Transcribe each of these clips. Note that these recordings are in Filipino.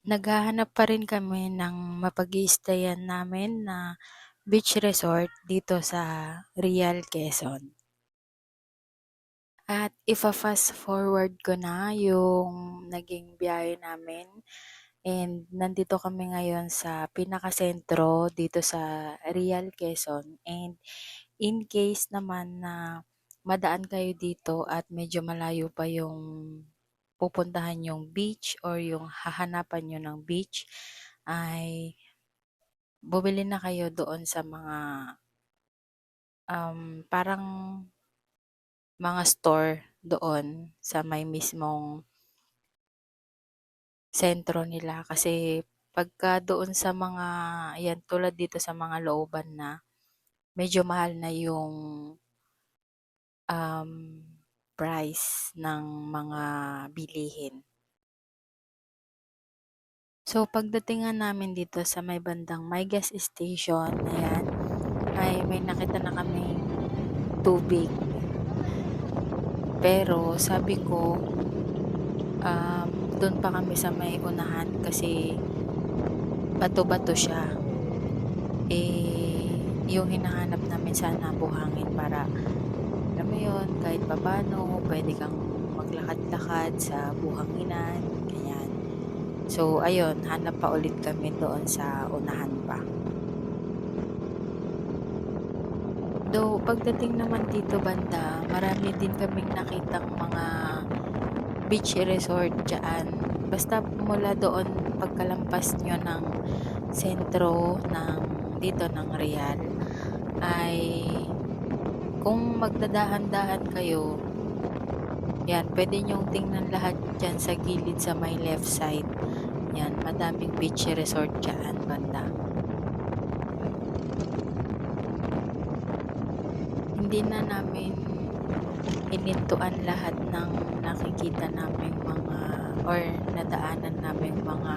Naghahanap pa rin kami ng mapag-i-stayan namin na beach resort dito sa Real, Quezon. At ifa-fast forward ko na yung naging biyahe namin and nandito kami ngayon sa pinakasentro dito sa Real, Quezon and in case naman na madaan kayo dito at medyo malayo pa yung pupuntahan yung beach or yung hahanapan nyo ng beach ay bumili na kayo doon sa mga um, parang mga store doon sa may mismong sentro nila. Kasi pagka doon sa mga yan tulad dito sa mga looban na medyo mahal na yung um, price ng mga bilihin. So, pagdating namin dito sa may bandang my gas station, ayan, ay may nakita na kami tubig. Pero sabi ko, um, doon pa kami sa may unahan kasi bato-bato siya. Eh, yung hinahanap namin sana buhangin para, alam mo yun, kahit papano, pwede kang maglakad-lakad sa buhanginan, ganyan. So, ayun, hanap pa ulit kami doon sa unahan pa. Though, pagdating naman dito banda, marami din kaming nakitang mga beach resort dyan. Basta mula doon, pagkalampas nyo ng sentro ng dito ng Real, ay kung magdadahan-dahan kayo, yan, pwede nyong tingnan lahat dyan sa gilid sa may left side. Yan, madaming beach resort dyan, banda. Hindi na namin inintuan lahat ng nakikita namin mga or nadaanan namin mga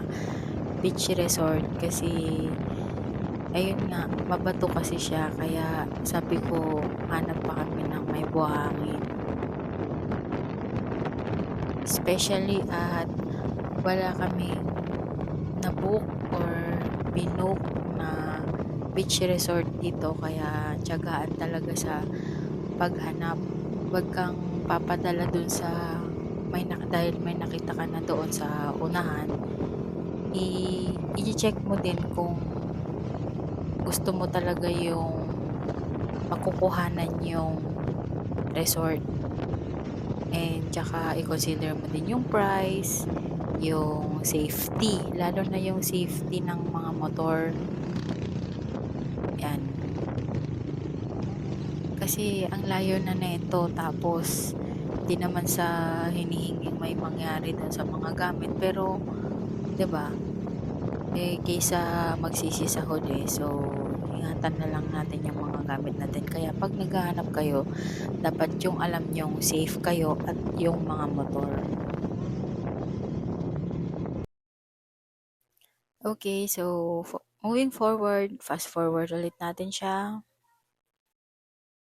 beach resort kasi ayun nga, mabato kasi siya kaya sabi ko hanap pa kami ng may buhangin. Especially at wala kaming nabook or binook na beach resort dito kaya tiyagaan talaga sa paghanap. Huwag kang papadala dun sa may nak dahil may nakita ka na doon sa unahan. I i-check mo din kung gusto mo talaga yung makukuhanan yung resort. And tsaka i-consider mo din yung price, yung safety, lalo na yung safety ng mga motor. Yan. Kasi ang layo na nito tapos di naman sa hinihinging may mangyari dun sa mga gamit pero 'di ba? Eh kaysa magsisi sa huli so ingatan na lang natin yung mga gamit natin. Kaya pag naghahanap kayo, dapat yung alam nyong safe kayo at yung mga motor. Okay, so moving forward, fast forward ulit natin siya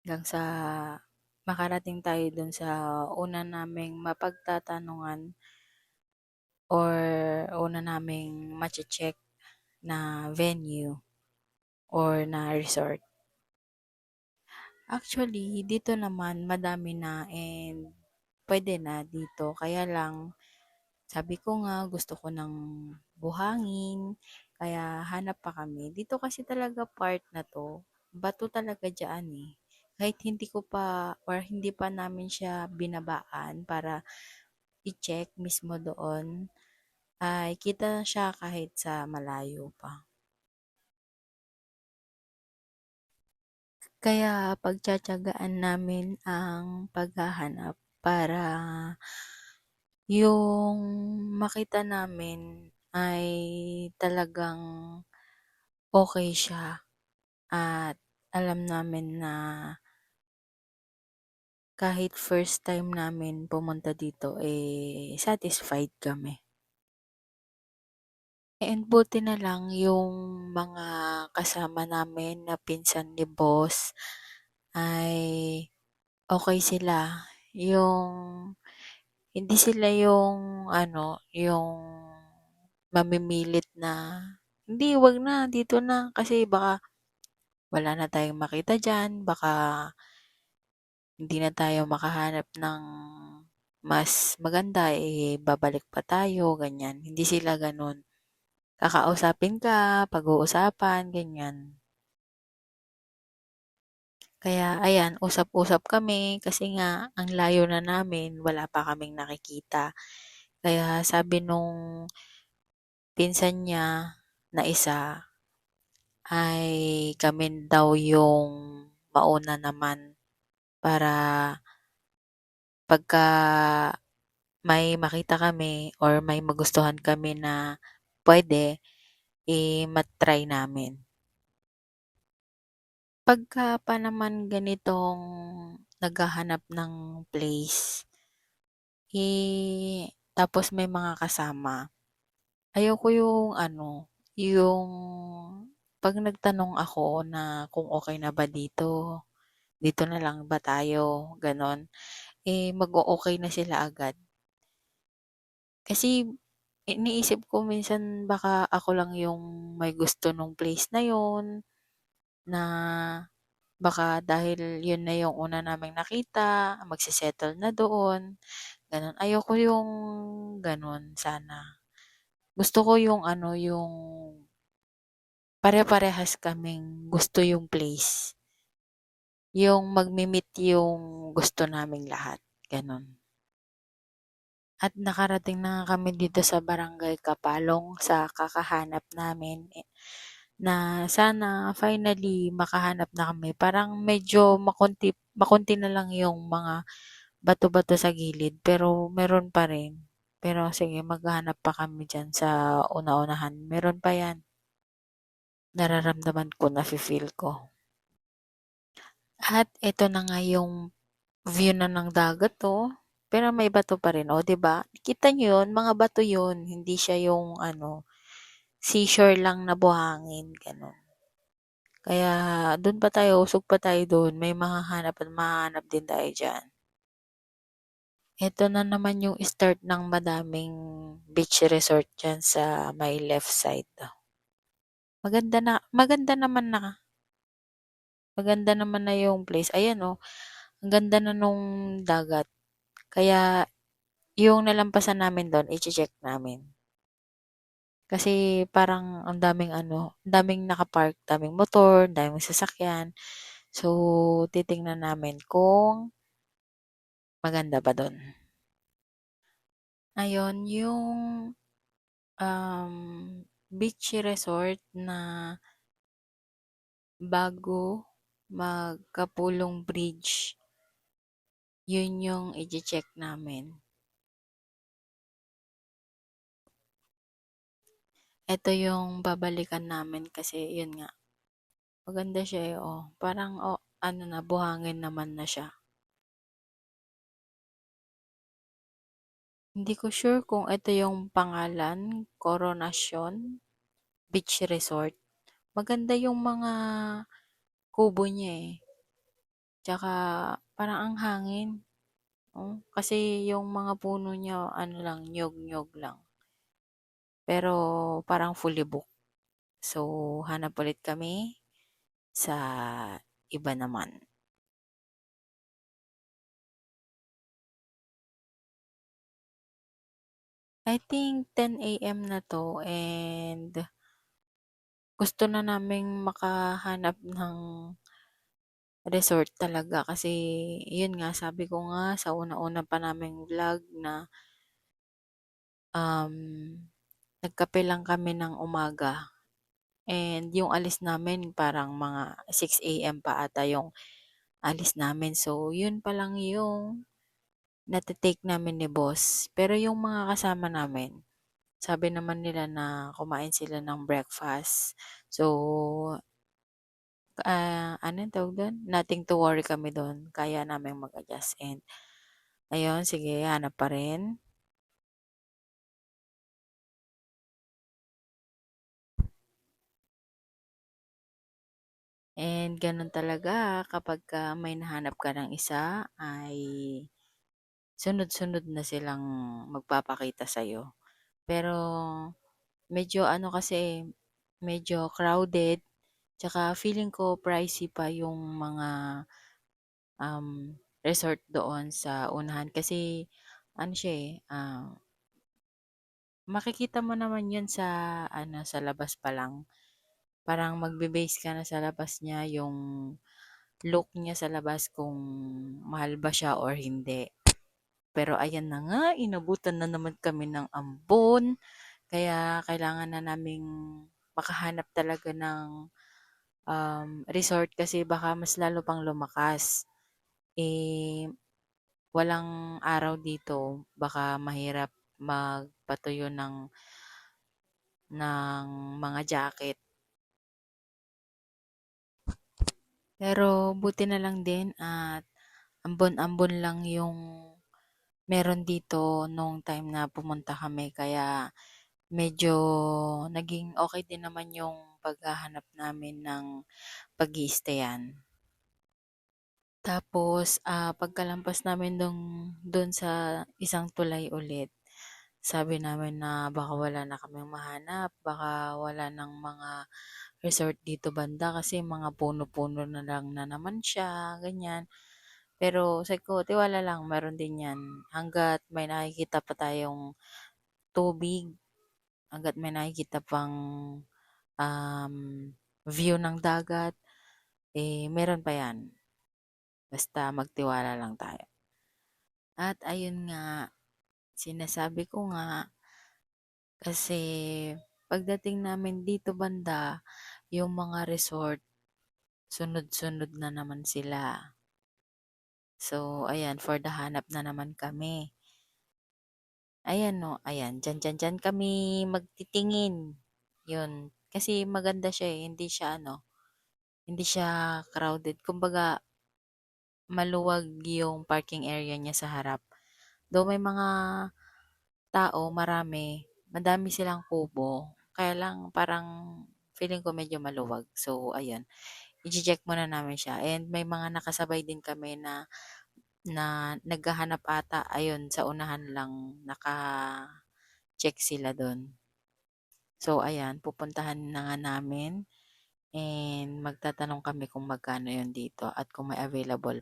hanggang sa makarating tayo dun sa una naming mapagtatanungan or una naming mache-check na venue or na resort. Actually, dito naman madami na and pwede na dito. Kaya lang, sabi ko nga gusto ko ng buhangin, kaya hanap pa kami. Dito kasi talaga part na to, bato talaga dyan eh. Kahit hindi ko pa or hindi pa namin siya binabaan para i-check mismo doon, ay kita siya kahit sa malayo pa. Kaya pagtsatsagaan namin ang paghahanap para yung makita namin ay talagang okay siya at alam namin na kahit first time namin pumunta dito eh satisfied kami. And buti na lang yung mga kasama namin na pinsan ni boss ay okay sila. Yung hindi sila yung ano, yung mamimilit na, "Hindi, 'wag na, dito na." Kasi baka wala na tayong makita diyan, baka hindi na tayo makahanap ng mas maganda, eh, babalik pa tayo, ganyan. Hindi sila gano'n. Kakausapin ka, pag-uusapan, ganyan. Kaya ayan, usap-usap kami kasi nga ang layo na namin, wala pa kaming nakikita. Kaya sabi nung pinsan niya na isa ay kami daw yung mauna naman para pagka may makita kami or may magustuhan kami na pwede, eh, ma-try namin. Pagka pa naman ganitong naghahanap ng place, eh, tapos may mga kasama, ayoko yung ano, yung 'pag nagtanong ako na kung okay na ba dito, dito na lang ba tayo, gano'n, eh, mag-o-okey na sila agad. Kasi iniisip ko minsan baka ako lang yung may gusto nung place na yun, na baka dahil yun na yung una naming nakita, magse-settle na doon, gano'n. Ayoko yung gano'n sana. Gusto ko yung ano, yung pare-parehas kaming gusto yung place. Yung magme-meet yung gusto naming lahat, gano'n. At nakarating na kami dito sa Barangay Kapalong sa kakahanap namin, eh, na sana finally makahanap na kami. Parang medyo makonti makonti na lang yung mga bato-bato sa gilid pero meron pa rin. Pero sige maghahanap pa kami diyan sa una-unahan, meron pa 'yan. Nararamdaman ko, nafi-feel ko. At eto na nga yung view na ng dagat, oh. Pero may bato pa rin, oh, 'di ba? Kita niyo 'yun, mga bato 'yun, hindi siya yung ano, seashore lang na buhangin, gano'n. Kaya do'n pa tayo, usog pa tayo do'n, may mahahanap at mahahanap din tayo diyan. Eto na naman yung start ng madaming beach resort diyan sa may left side. Maganda na maganda naman na maganda naman na yung place. Ayan, oh, ang ganda na nung dagat. Kaya yung nalampasan namin do'n iche-check namin. Kasi parang ang daming ano, ang daming naka-park, daming motor, daming sasakyan. So, titingnan namin kung maganda ba do'n. Ayun, yung, um, beach resort na bago magkapulong bridge, yun yung iche-check namin. Eto yung babalikan namin kasi yun nga, maganda siya, eh, oh. Parang, oh, ano na, buhangin naman na siya. Hindi ko sure kung ito yung pangalan, Coronation Beach Resort. Maganda yung mga kubo niya, eh. Tsaka parang ang hangin. Oh, kasi yung mga puno niya ano lang, nyog-nyog lang. Pero parang fully booked. So, hanap ulit kami sa iba naman. I think 10 AM na 'to and gusto na naming makahanap ng resort talaga kasi yun nga, sabi ko nga sa una-una pa naming vlog na, um, nagkape lang kami ng umaga and yung alis namin parang mga 6 AM pa ata yung alis namin. So, yun pa lang yung nate-take namin ni boss. Pero yung mga kasama namin, sabi naman nila na kumain sila ng breakfast. So, ah, anong tawag do'n? Nothing to worry kami do'n. Kaya naming mag-adjust and ayun, sige hanap pa rin. And gano'n talaga kapagka may nahanap ka ng isa ay sunod-sunod na silang magpapakita sa'yo. Pero medyo ano kasi, medyo crowded, tsaka feeling ko pricey pa yung mga, um, resort doon sa unahan kasi ano siya, eh, ah, makikita mo naman yun sa ano, sa labas pa lang. Parang magbe-base ka na sa labas niya, yung look niya sa labas kung mahal ba siya or hindi. Pero ayan na nga, inabutan na naman kami ng ambon, kaya kailangan na naming makahanap talaga ng, um, resort kasi baka mas lalo pang lumakas. Eh, walang araw dito, baka mahirap magpatuyo ng ng mga jacket. Pero buti na lang din at ambon-ambon lang yung meron dito nung time na pumunta kami kaya medyo naging okay din naman yung paghahanap namin ng pag-i-stayan. Tapos, ah, pagkalampas namin dun, dun sa isang tulay ulit, sabi namin na baka wala na kaming mahanap, baka wala ng mga resort dito banda kasi mga puno-puno na lang na naman siya, ganyan. Pero sabi ko, tiwala lang, meron din yan. Hanggat may nakikita pa tayong tubig, hanggat may nakikita pang um, view ng dagat, eh, meron pa yan. Basta magtiwala lang tayo. At ayun nga, sinasabi ko nga, kasi pagdating namin dito banda, yung mga resort, sunod-sunod na naman sila. So, ayan, for the hanap na naman kami. Ayan no, ayan, dyan, dyan, dyan kami magtitingin. Yun, kasi maganda siya eh, hindi siya ano, hindi siya crowded. Kumbaga, maluwag yung parking area niya sa harap. Though may mga tao, marami, madami silang kubo. Kaya lang parang feeling ko medyo maluwag. So, ayun. I-check muna namin siya. And may mga nakasabay din kami na na naghahanap ata. Ayun, sa unahan lang naka-check sila doon. So, ayan, pupuntahan na nga namin. And magtatanong kami kung magkano yun dito at kung may available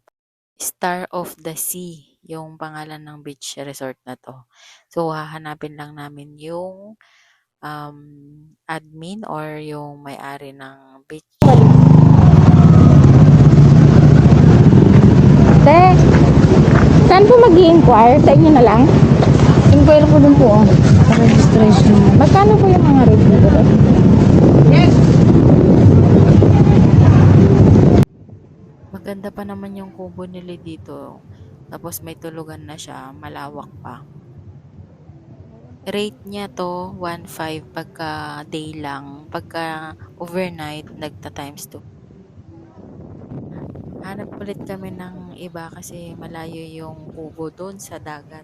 Star of the Sea, yung pangalan ng beach resort na to. So, hahanapin lang namin yung um, admin or yung may-ari ng beach. Te, saan po mag inquire Sa inyo na lang? Inquire po dun po. Oh. Registration. Magkano po yung mga rate dito? Maganda pa naman yung kubo nila dito. Tapos may tulugan na siya, malawak pa. Rate niya to 1.5 pagka day lang. Pagka overnight, nagta times 2. Hanap ulit kami ng iba kasi malayo yung kubo doon sa dagat.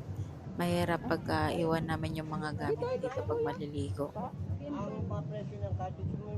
Mahirap pagka iwan namin yung mga gamit dito pag maliligo. Ang mga presyo ng cottage mo